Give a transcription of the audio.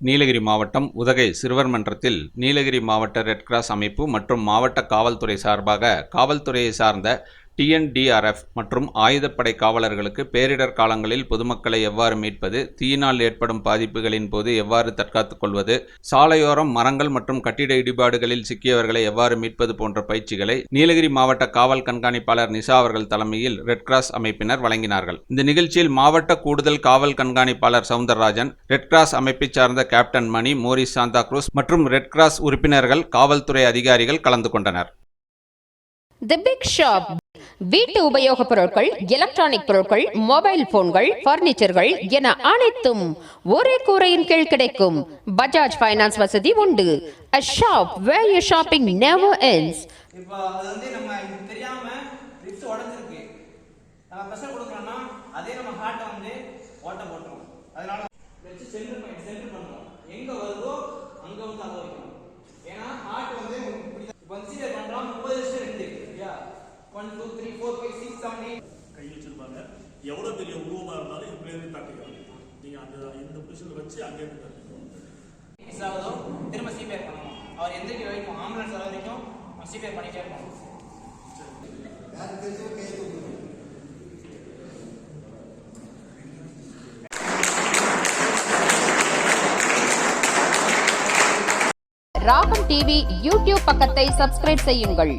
நீலகிரி மாவட்டம் உதகை சிறுவர் மன்றத்தில் நீலகிரி மாவட்ட ரெட் கிராஸ் அமைப்பு மற்றும் மாவட்ட காவல்துறை சார்பாக காவல்துறையை சார்ந்த டிஎன்டிஆர்எஃப் மற்றும் ஆயுதப்படை காவலர்களுக்கு பேரிடர் காலங்களில் பொதுமக்களை எவ்வாறு மீட்பது தீயினால் ஏற்படும் பாதிப்புகளின் போது எவ்வாறு தற்காத்துக் கொள்வது சாலையோரம் மரங்கள் மற்றும் கட்டிட இடிபாடுகளில் சிக்கியவர்களை எவ்வாறு மீட்பது போன்ற பயிற்சிகளை நீலகிரி மாவட்ட காவல் கண்காணிப்பாளர் நிசா அவர்கள் தலைமையில் ரெட் கிராஸ் அமைப்பினர் வழங்கினார்கள். இந்த நிகழ்ச்சியில் மாவட்ட கூடுதல் காவல் கண்காணிப்பாளர் சவுந்தரராஜன் ரெட் கிராஸ் அமைப்பைச் சார்ந்த captain Mani Morris Santa Cruz மற்றும் ரெட் கிராஸ் உறுப்பினர்கள் காவல்துறை அதிகாரிகள் கலந்து கொண்டனர். The Big Shop. வீட்டு உபயோகப் பொருட்கள் எலக்ட்ரானிக் பொருட்கள் மொபைல் போன்கள் பர்னிச்சர்கள் என அனைத்தும் ஒரே கூரையின் கீழ் கிடைக்கும். பஜாஜ் ஃபைனான்ஸ் வசதி உண்டு. A shop where your shopping never ends. இப்போ அது வந்து நம்ம தெரியாம ரிப்ஸ் உடைஞ்சிருக்கு. நம்ம பிரஷர் கொடுக்கறோம்னா அதே நம்ம ஹார்ட் வந்து ஓட்ட போட்டுரும். அதனால வெச்சு சென்டர் பண்ணி சென்டர் பண்ணுவோம். எங்க one two three four five six seven eight கை வச்சிருப்பாங்க. எவ்வளோ பெரிய உருவமாக இருந்தாலும் இப்படியே தட்டிக்கலாம் நீங்கள் அந்த இந்த பொசிஷனில் வச்சு அங்கேயே தட்டிக்கலாம் மிஸ் ஆகுதோ. திரும்ப சிபிஆர் பண்ணணும். அவர் எந்திரிக்கிற வரைக்கும் ஆம்புலன்ஸ் வர வரைக்கும் சிபிஆர் பண்ணிட்டே இருக்கணும் ராகம் டிவி யூடியூப் பக்கத்தை சப்ஸ்கிரைப் செய்யுங்கள்.